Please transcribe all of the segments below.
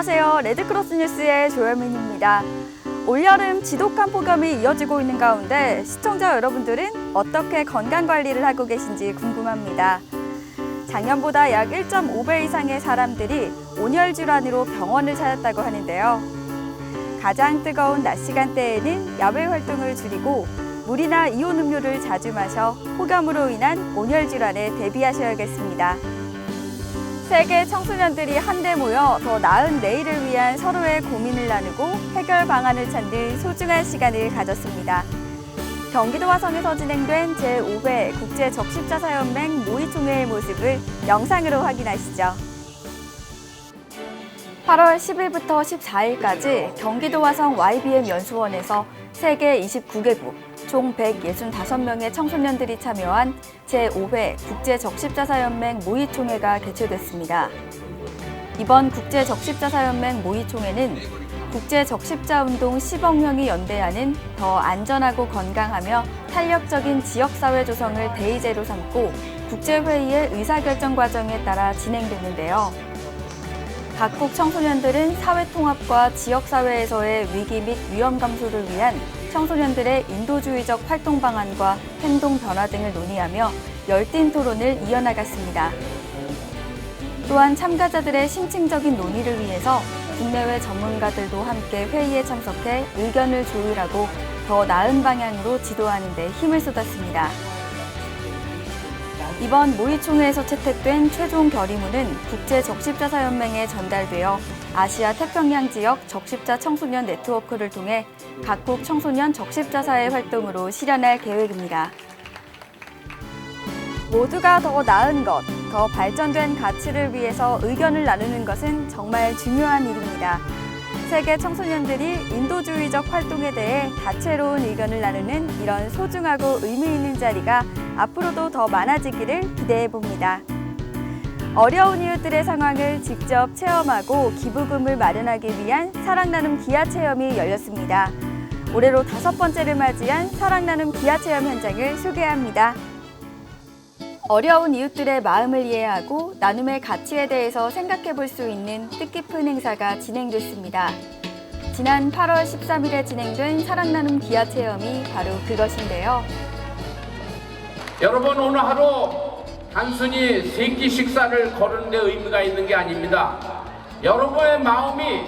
안녕하세요. 레드크로스 뉴스의 조현민입니다. 올여름 지독한 폭염이 이어지고 있는 가운데 시청자 여러분들은 어떻게 건강 관리를 하고 계신지 궁금합니다. 작년보다 약 1.5배 이상의 사람들이 온열 질환으로 병원을 찾았다고 하는데요. 가장 뜨거운 낮 시간대에는 야외 활동을 줄이고 물이나 이온 음료를 자주 마셔 폭염으로 인한 온열 질환에 대비하셔야겠습니다. 세계 청소년들이 한데 모여 더 나은 내일을 위한 서로의 고민을 나누고 해결 방안을 찾는 소중한 시간을 가졌습니다. 경기도 화성에서 진행된 제5회 국제 적십자사연맹 모의총회의 모습을 영상으로 확인하시죠. 8월 10일부터 14일까지 경기도 화성 YBM 연수원에서 세계 29개국 총 165명의 청소년들이 참여한 제5회 국제 적십자사연맹 모의총회가 개최됐습니다. 이번 국제 적십자사연맹 모의총회는 국제 적십자 운동 10억 명이 연대하는 더 안전하고 건강하며 탄력적인 지역사회 조성을 대의제로 삼고 국제회의의 의사결정 과정에 따라 진행됐는데요. 각국 청소년들은 사회 통합과 지역사회에서의 위기 및 위험 감소를 위한 청소년들의 인도주의적 활동 방안과 행동 변화 등을 논의하며 열띤 토론을 이어나갔습니다. 또한 참가자들의 심층적인 논의를 위해서 국내외 전문가들도 함께 회의에 참석해 의견을 조율하고 더 나은 방향으로 지도하는 데 힘을 쏟았습니다. 이번 모의총회에서 채택된 최종 결의문은 국제적십자사연맹에 전달되어 아시아 태평양 지역 적십자 청소년 네트워크를 통해 각국 청소년 적십자사의 활동으로 실현할 계획입니다. 모두가 더 나은 것, 더 발전된 가치를 위해서 의견을 나누는 것은 정말 중요한 일입니다. 세계 청소년들이 인도주의적 활동에 대해 다채로운 의견을 나누는 이런 소중하고 의미 있는 자리가 앞으로도 더 많아지기를 기대해 봅니다. 어려운 이웃들의 상황을 직접 체험하고 기부금을 마련하기 위한 사랑 나눔 기아 체험이 열렸습니다. 올해로 다섯 번째를 맞이한 사랑 나눔 기아 체험 현장을 소개합니다. 어려운 이웃들의 마음을 이해하고 나눔의 가치에 대해서 생각해 볼 수 있는 뜻깊은 행사가 진행됐습니다. 지난 8월 13일에 진행된 사랑 나눔 기아 체험이 바로 그것인데요. 여러분 오늘 하루 단순히 세끼 식사를 거르는 데 의미가 있는 게 아닙니다. 여러분의 마음이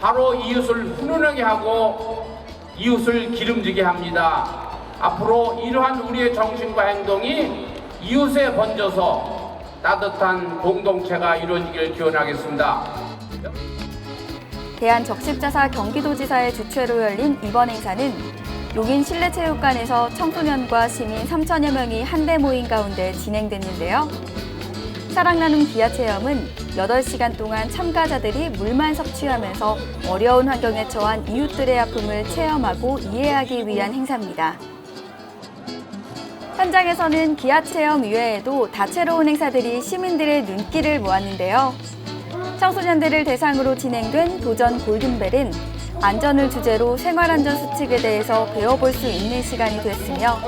바로 이웃을 훈훈하게 하고 이웃을 기름지게 합니다. 앞으로 이러한 우리의 정신과 행동이 이웃에 번져서 따뜻한 공동체가 이루어지길 기원하겠습니다. 대한적십자사 경기도지사의 주최로 열린 이번 행사는 용인 실내체육관에서 청소년과 시민 3천여 명이 한데 모인 가운데 진행됐는데요. 사랑 나눔 기아 체험은 8시간 동안 참가자들이 물만 섭취하면서 어려운 환경에 처한 이웃들의 아픔을 체험하고 이해하기 위한 행사입니다. 현장에서는 기아 체험 이외에도 다채로운 행사들이 시민들의 눈길을 모았는데요. 청소년들을 대상으로 진행된 도전 골든벨은 안전을 주제로 생활안전 수칙에 대해서 배워볼 수 있는 시간이 됐으며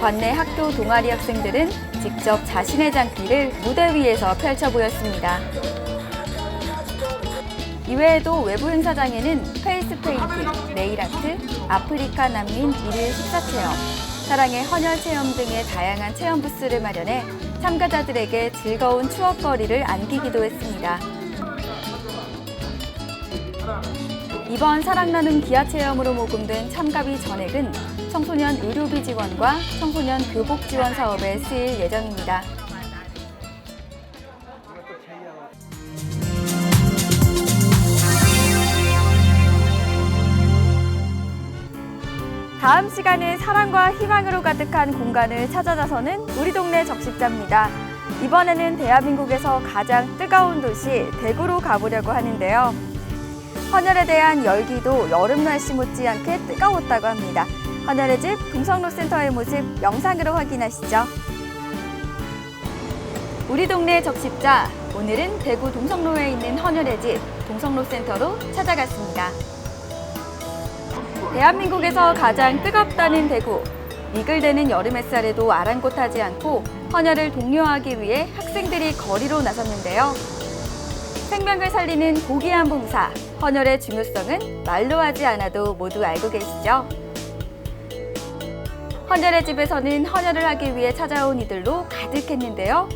관내 학교 동아리 학생들은 직접 자신의 장기를 무대 위에서 펼쳐 보였습니다. 이외에도 외부 행사장에는 페이스 페인팅, 네일 아트, 아프리카 난민 일일 식사 체험, 사랑의 헌혈 체험 등의 다양한 체험 부스를 마련해 참가자들에게 즐거운 추억거리를 안기기도 했습니다. 이번 사랑 나눔 기아 체험으로 모금된 참가비 전액은 청소년 의료비 지원과 청소년 교복 지원 사업에 쓰일 예정입니다. 다음 시간은 사랑과 희망으로 가득한 공간을 찾아 나서는 우리 동네 적십자입니다. 이번에는 대한민국에서 가장 뜨거운 도시 대구로 가보려고 하는데요. 헌혈에 대한 열기도 여름 날씨 못지않게 뜨거웠다고 합니다. 헌혈의 집 동성로 센터의 모습 영상으로 확인하시죠. 우리 동네 적십자 오늘은 대구 동성로에 있는 헌혈의 집 동성로 센터로 찾아갔습니다. 대한민국에서 가장 뜨겁다는 대구. 이글대는 여름 햇살에도 아랑곳하지 않고 헌혈을 독려하기 위해 학생들이 거리로 나섰는데요. 생명을 살리는 고귀한 봉사, 헌혈의 중요성은 말로 하지 않아도 모두 알고 계시죠? 헌혈의 집에서는 헌혈을 하기 위해 찾아온 이들로 가득했는데요.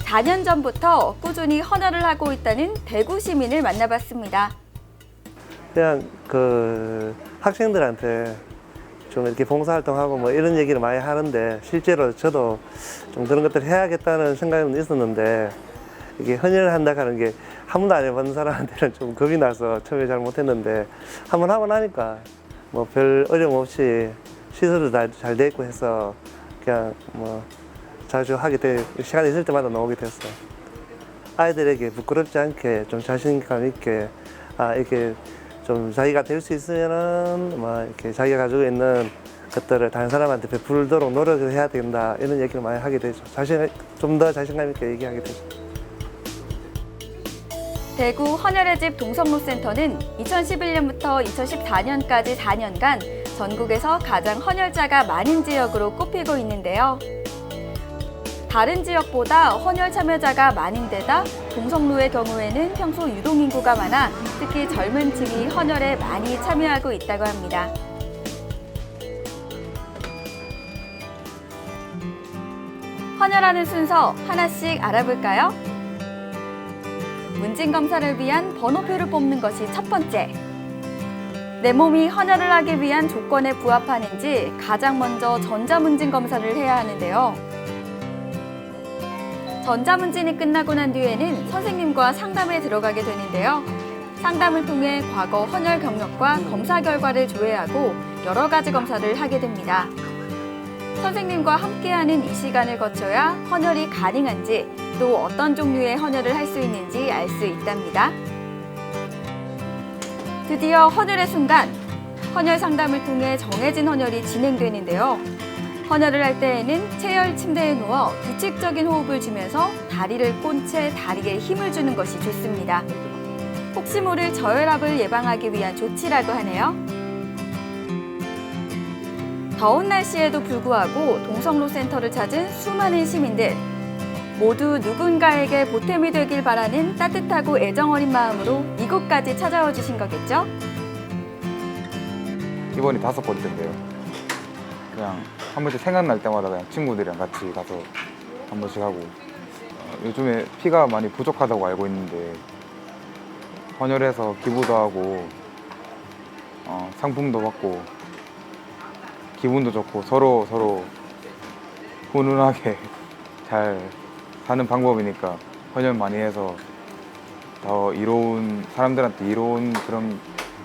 4년 전부터 꾸준히 헌혈을 하고 있다는 대구 시민을 만나봤습니다. 그냥 그 학생들한테 좀 이렇게 봉사활동하고 뭐 이런 얘기를 많이 하는데 실제로 저도 좀 그런 것들을 해야겠다는 생각은 있었는데 이게 헌혈한다 하는 게 한 번도 안 해본 사람한테는 좀 겁이 나서 처음에 잘 못했는데 한 번 하고 나니까 뭐 별 어려움 없이 시설도 잘돼 있고 해서 그냥 뭐 자주 하게 돼 시간 있을 때마다 나오게 됐어. 아이들에게 부끄럽지 않게 좀 자신감 있게 아 이렇게 좀 자기가 될 수 있으면은 뭐 이렇게 자기가 가지고 있는 것들을 다른 사람한테 베풀도록 노력을 해야 된다 이런 얘기를 많이 하게 되죠. 자신 좀 더 자신감 있게 얘기하게 되죠. 대구 헌혈의 집 동성로센터는 2011년부터 2014년까지 4년간 전국에서 가장 헌혈자가 많은 지역으로 꼽히고 있는데요. 다른 지역보다 헌혈 참여자가 많은 데다 동성로의 경우에는 평소 유동인구가 많아 특히 젊은 층이 헌혈에 많이 참여하고 있다고 합니다. 헌혈하는 순서 하나씩 알아볼까요? 문진 검사를 위한 번호표를 뽑는 것이 첫 번째. 내 몸이 헌혈을 하기 위한 조건에 부합하는지 가장 먼저 전자문진 검사를 해야 하는데요. 전자문진이 끝나고 난 뒤에는 선생님과 상담에 들어가게 되는데요. 상담을 통해 과거 헌혈 경력과 검사 결과를 조회하고 여러 가지 검사를 하게 됩니다. 선생님과 함께하는 이 시간을 거쳐야 헌혈이 가능한지 또 어떤 종류의 헌혈을 할 수 있는지 알 수 있답니다. 드디어 헌혈의 순간, 헌혈 상담을 통해 정해진 헌혈이 진행되는데요. 헌혈을 할 때에는 체열 침대에 누워 규칙적인 호흡을 주면서 다리를 꼰 채 다리에 힘을 주는 것이 좋습니다. 혹시 모를 저혈압을 예방하기 위한 조치라고 하네요. 더운 날씨에도 불구하고 동성로 센터를 찾은 수많은 시민들. 모두 누군가에게 보탬이 되길 바라는 따뜻하고 애정 어린 마음으로 이곳까지 찾아와 주신 거겠죠? 이번이 다섯 번째인데요. 그냥 한 번씩 생각날 때마다 그냥 친구들이랑 같이 가서 한 번씩 하고 어, 요즘에 피가 많이 부족하다고 알고 있는데 헌혈해서 기부도 하고 어, 상품도 받고 기분도 좋고 서로 서로 훈훈하게 잘 사는 방법이니까 헌혈 많이 해서 더 이로운 사람들한테 이로운 그런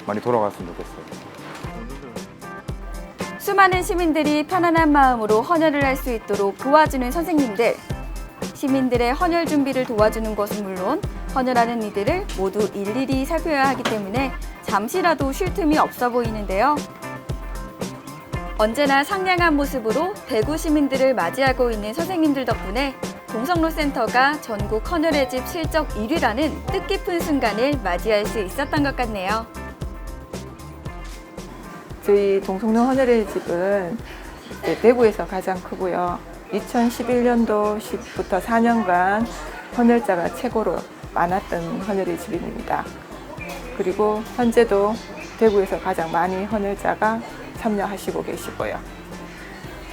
많이 돌아갔으면 좋겠어요. 수많은 시민들이 편안한 마음으로 헌혈을 할 수 있도록 도와주는 선생님들. 시민들의 헌혈 준비를 도와주는 것은 물론 헌혈하는 이들을 모두 일일이 살펴야 하기 때문에 잠시라도 쉴 틈이 없어 보이는데요. 언제나 상냥한 모습으로 대구 시민들을 맞이하고 있는 선생님들 덕분에 동성로 센터가 전국 헌혈의 집 실적 1위라는 뜻깊은 순간을 맞이할 수 있었던 것 같네요. 저희 동성로 헌혈의 집은 대구에서 가장 크고요. 2011년도부터 4년간 헌혈자가 최고로 많았던 헌혈의 집입니다. 그리고 현재도 대구에서 가장 많이 헌혈자가 참여하시고 계시고요.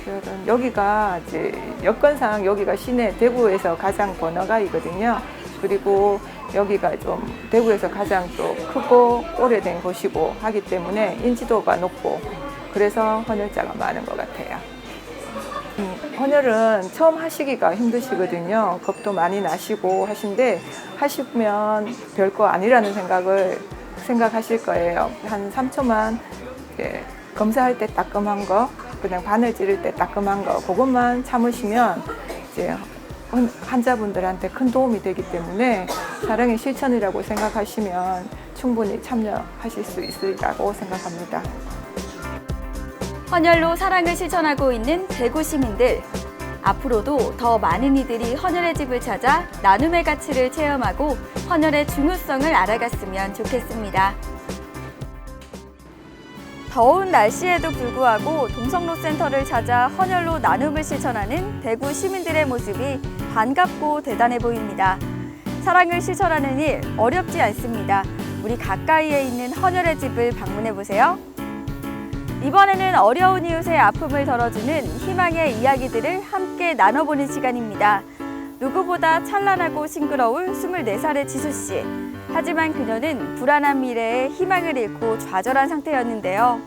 그런 여기가 이제 여건상 여기가 시내 대구에서 가장 번화가이거든요. 그리고 여기가 좀 대구에서 가장 또 크고 오래된 곳이고 하기 때문에 인지도가 높고 그래서 헌혈자가 많은 것 같아요. 음, 헌혈은 처음 하시기가 힘드시거든요. 겁도 많이 나시고 하신데 하시면 별거 아니라는 생각을 생각하실 거예요. 한 3초만 예, 검사할 때 따끔한 거, 그냥 바늘 찌를 때 따끔한 거, 그것만 참으시면 이제 환- 환자분들한테 큰 도움이 되기 때문에 사랑의 실천이라고 생각하시면 충분히 참여하실 수 있으리라고 생각합니다. 헌혈로 사랑을 실천하고 있는 대구 시민들. 앞으로도 더 많은 이들이 헌혈의 집을 찾아 나눔의 가치를 체험하고 헌혈의 중요성을 알아갔으면 좋겠습니다. 더운 날씨에도 불구하고 동성로 센터를 찾아 헌혈로 나눔을 실천하는 대구 시민들의 모습이 반갑고 대단해 보입니다. 사랑을 실천하는 일 어렵지 않습니다. 우리 가까이에 있는 헌혈의 집을 방문해 보세요. 이번에는 어려운 이웃의 아픔을 덜어주는 희망의 이야기들을 함께 나눠보는 시간입니다. 누구보다 찬란하고 싱그러울 24살의 지수 씨. 하지만 그녀는 불안한 미래에 희망을 잃고 좌절한 상태였는데요.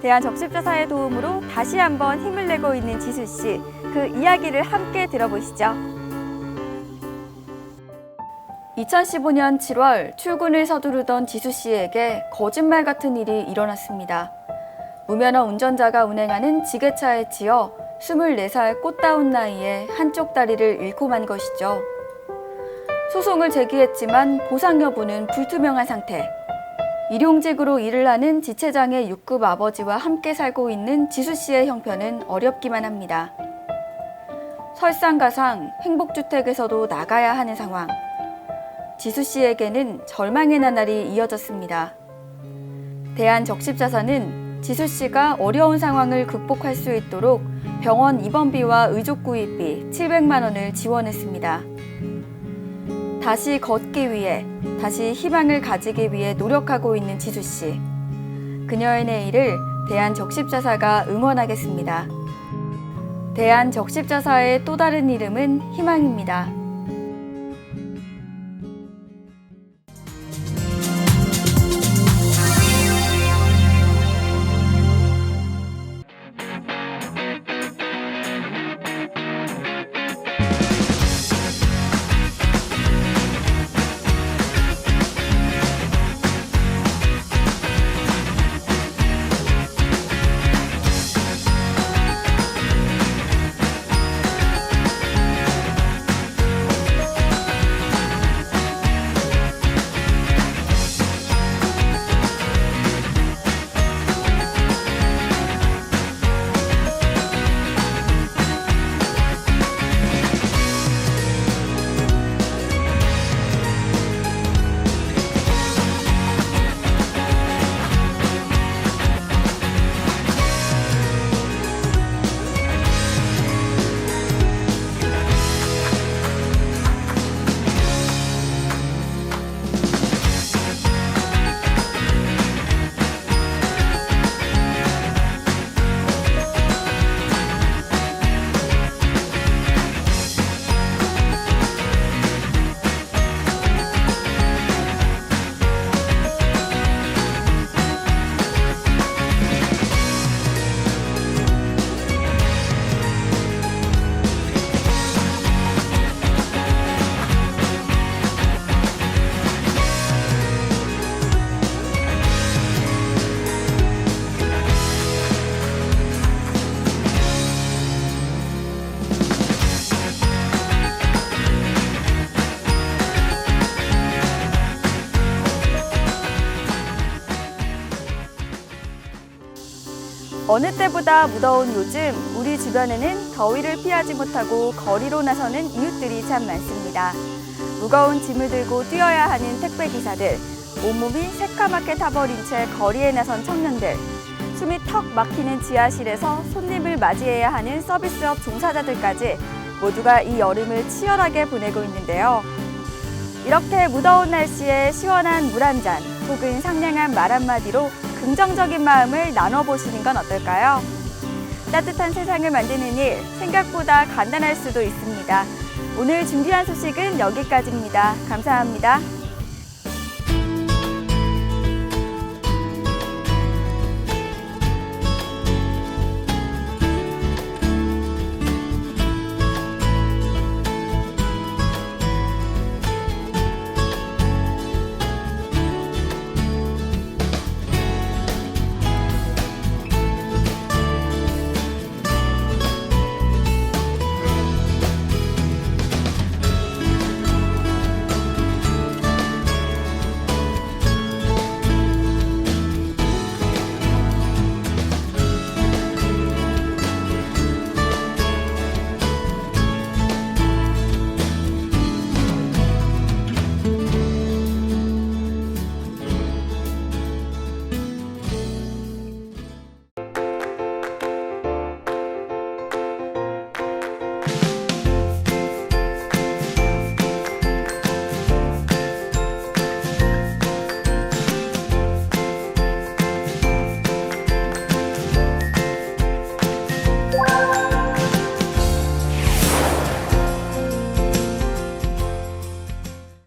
대한적십자사의 도움으로 다시 한번 힘을 내고 있는 지수 씨. 그 이야기를 함께 들어보시죠. 2015년 7월 출근을 서두르던 지수 씨에게 거짓말 같은 일이 일어났습니다. 무면허 운전자가 운행하는 지게차에 치여 24살 꽃다운 나이에 한쪽 다리를 잃고 만 것이죠. 소송을 제기했지만 보상 여부는 불투명한 상태. 일용직으로 일을 하는 지체장의 6급 아버지와 함께 살고 있는 지수 씨의 형편은 어렵기만 합니다. 설상가상 행복주택에서도 나가야 하는 상황. 지수 씨에게는 절망의 나날이 이어졌습니다. 대한적십자사는 지수 씨가 어려운 상황을 극복할 수 있도록 병원 입원비와 의족 구입비 700만 원을 지원했습니다. 다시 걷기 위해, 다시 희망을 가지기 위해 노력하고 있는 지수 씨. 그녀의 내일을 대한적십자사가 응원하겠습니다. 대한적십자사의 또 다른 이름은 희망입니다. 어느 때보다 무더운 요즘 우리 주변에는 더위를 피하지 못하고 거리로 나서는 이웃들이 참 많습니다. 무거운 짐을 들고 뛰어야 하는 택배 기사들, 온몸이 새까맣게 타버린 채 거리에 나선 청년들, 숨이 턱 막히는 지하실에서 손님을 맞이해야 하는 서비스업 종사자들까지 모두가 이 여름을 치열하게 보내고 있는데요. 이렇게 무더운 날씨에 시원한 물 한 잔 혹은 상냥한 말 한마디로 긍정적인 마음을 나눠보시는 건 어떨까요? 따뜻한 세상을 만드는 일 생각보다 간단할 수도 있습니다. 오늘 준비한 소식은 여기까지입니다. 감사합니다.